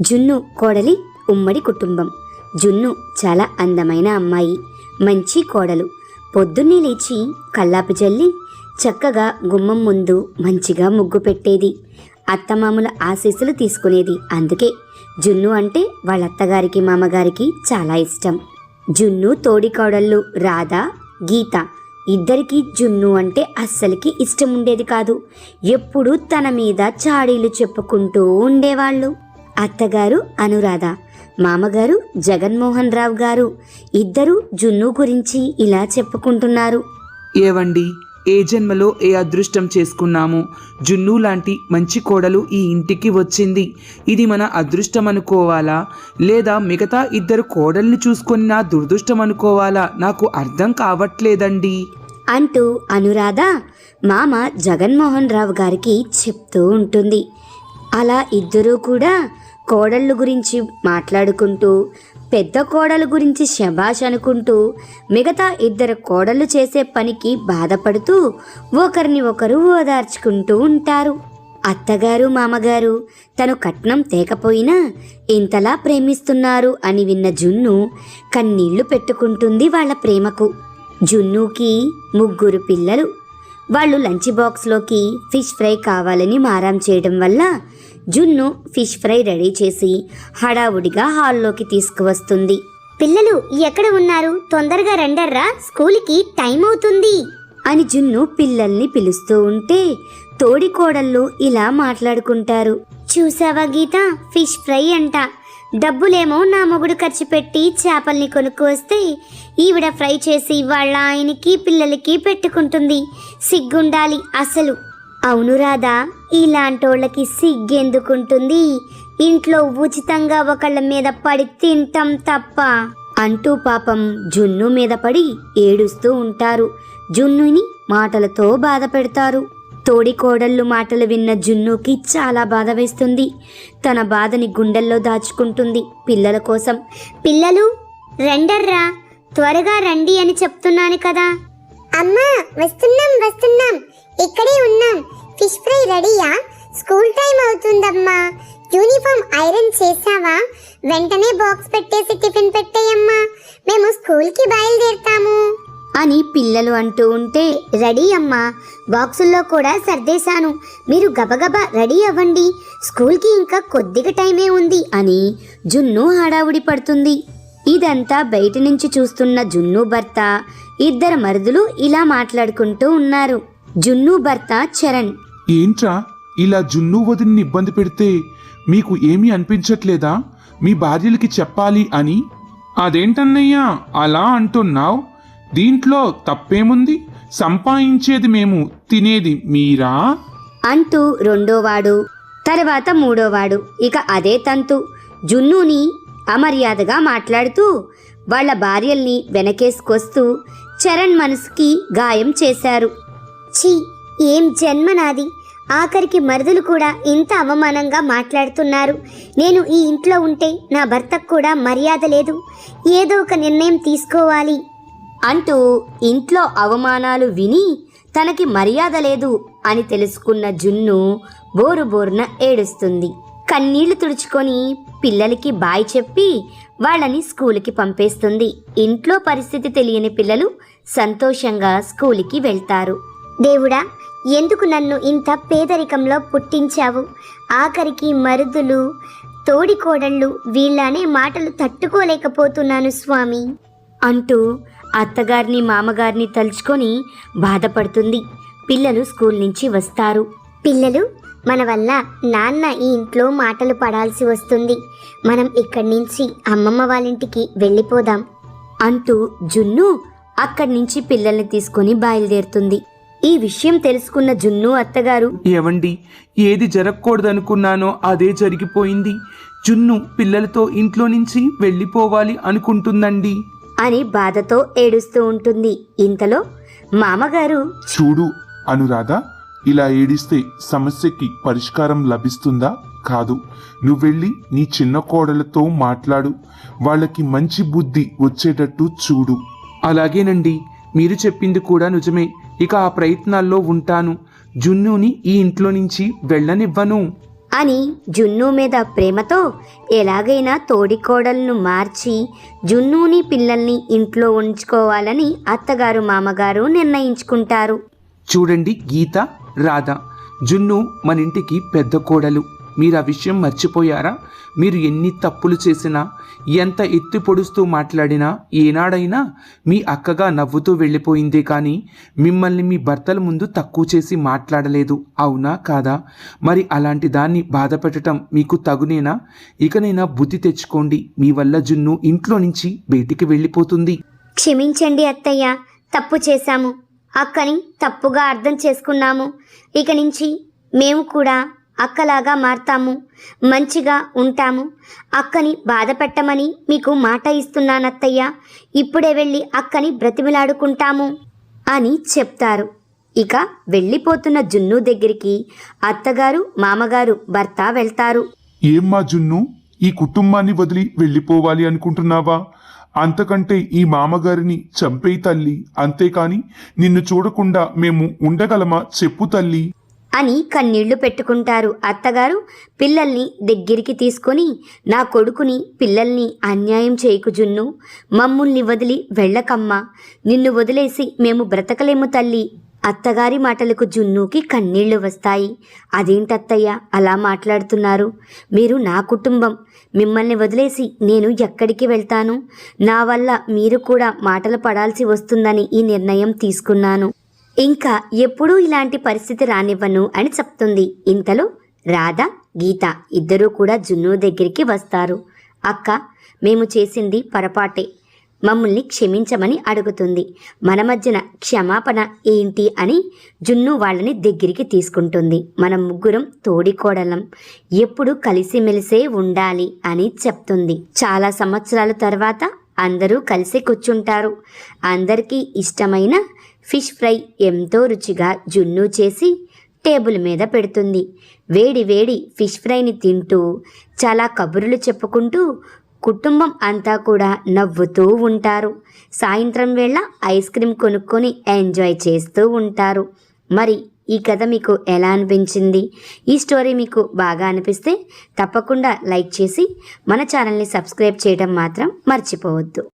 జున్ను కోడలి ఉమ్మడి కుటుంబం. జున్ను చాలా అందమైన అమ్మాయి. మంచి కోడలు. పొద్దున్నే లేచి కల్లాపు జల్లి చక్కగా గుమ్మం ముందు మంచిగా ముగ్గు పెట్టేది. అత్తమామల ఆశీస్సులు తీసుకునేది. అందుకే జున్ను అంటే వాళ్ళ అత్తగారికి మామగారికి చాలా ఇష్టం. జున్ను తోడి కోడళ్ళు రాధ గీత ఇద్దరికీ జున్ను అంటే అస్సలకి ఇష్టం ఉండేది కాదు. ఎప్పుడూ తన మీద చాడీలు చెప్పుకుంటూ ఉండేవాళ్ళు. అత్తగారు అనురాధ మామగారు జగన్మోహన్ రావు గారు. ఇద్దరు జున్ను గురించి ఇలా చెప్పుకుంటున్నారు. ఏవండి ఏ జన్మలో ఏ అదృష్టం చేసుకున్నాము? జున్ను లాంటి మంచి కోడలు ఈ ఇంటికి వచ్చింది. ఇది మన అదృష్టం అనుకోవాలా లేదా మిగతా ఇద్దరు కోడల్ని చూసుకొని నా దురదృష్టం అనుకోవాలా నాకు అర్థం కావట్లేదండి. అంటూ అనురాధ మామ జగన్మోహన్ రావు గారికి చెప్తూ ఉంటుంది. అలా ఇద్దరూ కూడా కోడళ్ళు గురించి మాట్లాడుకుంటూ పెద్ద కోడలు గురించి శబాష్ అనుకుంటూ మిగతా ఇద్దరు కోడళ్ళు చేసే పనికి బాధపడుతూ ఒకరిని ఒకరు ఓదార్చుకుంటూ ఉంటారు. అత్తగారు మామగారు తను కట్నం తేకపోయినా ఇంతలా ప్రేమిస్తున్నారు అని విన్న జున్ను కన్నీళ్ళు పెట్టుకుంటుంది వాళ్ళ ప్రేమకు. జున్నుకి ముగ్గురు పిల్లలు వాళ్ళు లంచ్ బాక్స్లోకి ఫిష్ ఫ్రై కావాలని మారాం చేయడం వల్ల జున్ను ఫిష్ ఫ్రై రెడీ చేసి హడావుడిగా హాల్లోకి తీసుకువస్తుంది. పిల్లలు ఎక్కడ ఉన్నారు? తొందరగా రండర్రా. స్కూల్కి టైం అవుతుంది. అని జున్ను పిల్లల్ని పిలుస్తూ ఉంటే తోడికోడళ్ళు ఇలా మాట్లాడుకుంటారు. చూసావా గీత? ఫిష్ ఫ్రై అంట. డబ్బులేమో నా మొగుడు ఖర్చు పెట్టి చేపల్ని కొనుక్కు వస్తే ఈవిడ ఫ్రై చేసి వాళ్ళ ఆయనకి పిల్లలకి పెట్టుకుంటుంది. సిగ్గుండాలి అసలు. అవును రాదా ఇలాంటోళ్ళకి సిగ్గెందుకుంటుంది? ఇంట్లో ఉచితంగా ఒకళ్ళ మీద పడి తింటాం తప్ప. అంటూ పాపం జున్ను మీద పడి ఏడుస్తూ ఉంటారు. జున్నుని మాటలతో బాధ పెడతారు తోడి కోడళ్ళు మాటలు విన్న జున్నుకి చాలా బాధ వేస్తుంది. తన బాధని గుండెల్లో దాచుకుంటుంది పిల్లల కోసం. పిల్లలు రండర్రా త్వరగా రండి అని చెప్తున్నాను కదా. అమ్మా వస్తున్నాం వస్తున్నాం. ఇక్కడే ఉన్నాం. ఫిష్ ఫ్రై రెడీయా? స్కూల్ టైం అవుతుందమ్మా. యూనిఫామ్ ఐరన్ చేసావా వెంటనే బాక్స్ పెట్టేసి టిఫిన్ పెట్టేయమ్మా. మేము స్కూల్కి బయలుదేరుతాము. అని పిల్లలు అంటూ ఉంటే రెడీ అమ్మా బాక్సుల్లో కూడా సర్దేశాను. మీరు గబగబా రెడీ అవ్వండి. స్కూల్కి ఇంకా కొద్దిగా టైమే ఉంది అని జున్ను హడావుడి పడుతుంది. ఇదంతా బయట నుంచి చూస్తున్న జున్ను భర్త ఇద్దరు మరుదులు ఇలా మాట్లాడుకుంటూ ఉన్నారు. జున్ను భర్త చరణ్. ఏంట్రా? ఇలా జున్ను వదిన్ని ఇబ్బంది పెడితే మీకు ఏమీ అనిపించట్లేదా? మీ భార్యలకి చెప్పాలి అని? అదేంటన్నయ్యా అలా అంటున్నావు? దీంట్లో తప్పేముంది? సంపాదించేది మేము తినేది మీరా? అంటూ రెండోవాడు తర్వాత మూడోవాడు ఇక అదే తంతు. జున్నుని అమర్యాదగా మాట్లాడుతూ వాళ్ళ భార్యల్ని వెనకేసుకొస్తూ చరణ్ మనసుకి గాయం చేశారు. ఛీ ఏం జన్మ నాది ఆఖరికి మరుదులు కూడా ఇంత అవమానంగా మాట్లాడుతున్నారు. నేను ఈ ఇంట్లో ఉంటే నా భర్తకు కూడా మర్యాద లేదు. ఏదో ఒక నిర్ణయం తీసుకోవాలి. అంటూ ఇంట్లో అవమానాలు విని తనకి మర్యాద లేదు అని తెలుసుకున్న జున్ను బోరు బోరున ఏడుస్తుంది. కన్నీళ్ళు తుడుచుకొని పిల్లలకి బాయ్ చెప్పి వాళ్ళని స్కూల్కి పంపేస్తుంది. ఇంట్లో పరిస్థితి తెలియని పిల్లలు సంతోషంగా స్కూల్కి వెళ్తారు. దేవుడా ఎందుకు నన్ను ఇంత పేదరికంలో పుట్టించావు? ఆఖరికి మరుదులు తోడికోడళ్ళు వీళ్ళనే మాటలు తట్టుకోలేకపోతున్నాను స్వామి. అంటూ అత్తగారిని మామగారిని తలుచుకొని బాధపడుతుంది. పిల్లలు స్కూల్ నుంచి వస్తారు. పిల్లలు మన వల్ల నాన్న ఈ ఇంట్లో మాటలు పడాల్సి వస్తుంది. మనం ఇక్కడి నుంచి అమ్మమ్మ వాళ్ళింటికి వెళ్ళిపోదాం. అంటూ జున్ను అక్కడి నుంచి పిల్లల్ని తీసుకొని బయలుదేరుతుంది. ఈ విషయం తెలుసుకున్న జున్ను అత్తగారు ఏవండి ఏది జరగకూడదనుకున్నానో అదే జరిగిపోయింది. జున్ను పిల్లలతో ఇంట్లో నుంచి వెళ్ళిపోవాలి అనుకుంటుందండి. అని బాధతో ఏడుస్తూ ఉంటుంది. ఇంతలో మామగారు చూడు అనురాధ ఇలా ఏడిస్తే సమస్యకి పరిష్కారం లభిస్తుందా? కాదు. నువ్వెళ్ళి నీ చిన్న కోడలతో మాట్లాడు. వాళ్ళకి మంచి బుద్ధి వచ్చేటట్టు చూడు. అలాగేనండి. మీరు చెప్పింది కూడా నిజమే. ఇక ఆ ప్రయత్నాల్లో ఉంటాను. జున్నుని ఈ ఇంట్లో నుంచి వెళ్ళనివ్వను. అని జున్ను మీద ప్రేమతో ఎలాగైనా తోడికోడలను మార్చి జున్నుని పిల్లల్ని ఇంట్లో ఉంచుకోవాలని అత్తగారు మామగారు నిర్ణయించుకుంటారు. చూడండి గీత రాధ. జున్ను మన ఇంటికి పెద్ద కోడలు. మీరు ఆ విషయం మర్చిపోయారా? మీరు ఎన్ని తప్పులు చేసినా ఎంత ఎత్తి పొడుస్తూ మాట్లాడినా ఏనాడైనా మీ అక్కగా నవ్వుతూ వెళ్ళిపోయిందే కానీ మిమ్మల్ని మీ భర్తల ముందు తక్కువ చేసి మాట్లాడలేదు. అవునా కాదా? మరి అలాంటి దాన్ని బాధపెట్టడం మీకు తగునేనా? ఇకనైనా బుద్ధి తెచ్చుకోండి. మీ వల్ల జున్ను ఇంట్లో నుంచి బయటికి వెళ్ళిపోతుంది. క్షమించండి అత్తయ్య. తప్పు చేశాము. అక్కని తప్పుగా అర్థం చేసుకున్నాము. ఇక నుంచి మేము కూడా అక్కలాగా మారతాము మంచిగా ఉంటాము. అక్కని బాధ పెట్టమని మీకు మాట ఇస్తున్నానత్తయ్య. ఇప్పుడే వెళ్ళి అక్కని బ్రతిమిలాడుకుంటాము అని చెప్తారు. ఇక వెళ్ళిపోతున్న జున్ను దగ్గరికి అత్తగారు మామగారు భర్త వెళ్తారు. ఏమ్మా జున్ను ఈ కుటుంబాన్ని వదిలి వెళ్ళిపోవాలి అనుకుంటున్నావా? అంతకంటే ఈ మామగారిని చంపేయి తల్లి. అంతేకాని నిన్ను చూడకుండా మేము ఉండగలమా చెప్పు తల్లి. అని కన్నీళ్ళు పెట్టుకుంటారు. అత్తగారు పిల్లల్ని దగ్గరికి తీసుకొని నా కొడుకుని పిల్లల్ని అన్యాయం చేయకు జున్ను. మమ్ముల్ని వదిలి వెళ్ళకమ్మా. నిన్ను వదిలేసి మేము బ్రతకలేము తల్లి. అత్తగారి మాటలకు జున్నుకి కన్నీళ్ళు వస్తాయి. అదేంటత్తయ్య అలా మాట్లాడుతున్నారు? మీరు నా కుటుంబం. మిమ్మల్ని వదిలేసి నేను ఎక్కడికి వెళ్తాను? నా వల్ల మీరు కూడా మాటలు పడాల్సి వస్తుందని ఈ నిర్ణయం తీసుకున్నాను. ఇంకా ఎప్పుడూ ఇలాంటి పరిస్థితి రానివ్వను అని చెప్తుంది. ఇంతలో రాధ గీత ఇద్దరూ కూడా జున్ను దగ్గరికి వస్తారు. అక్క మేము చేసింది పొరపాటే. మమ్మల్ని క్షమించమని అడుగుతుంది. మన మధ్యన క్షమాపణ ఏంటి అని జున్ను వాళ్ళని దగ్గరికి తీసుకుంటుంది. మనం ముగ్గురం తోడికోడలం. ఎప్పుడు కలిసిమెలిసే ఉండాలి అని చెప్తుంది. చాలా సంవత్సరాల తర్వాత అందరూ కలిసి కూర్చుంటారు. అందరికీ ఇష్టమైన ఫిష్ ఫ్రై ఎంతో రుచిగా జున్ను చేసి టేబుల్ మీద పెడుతుంది. వేడి వేడి ఫిష్ ఫ్రైని తింటూ చాలా కబుర్లు చెప్పుకుంటూ కుటుంబం అంతా కూడా నవ్వుతూ ఉంటారు. సాయంత్రం వేళ ఐస్ క్రీమ్ కొనుక్కొని ఎంజాయ్ చేస్తూ ఉంటారు. మరి ఈ కథ మీకు ఎలా అనిపించింది? ఈ స్టోరీ మీకు బాగా అనిపిస్తే తప్పకుండా లైక్ చేసి మన ఛానల్ని సబ్స్క్రైబ్ చేయడం మాత్రం మర్చిపోవద్దు.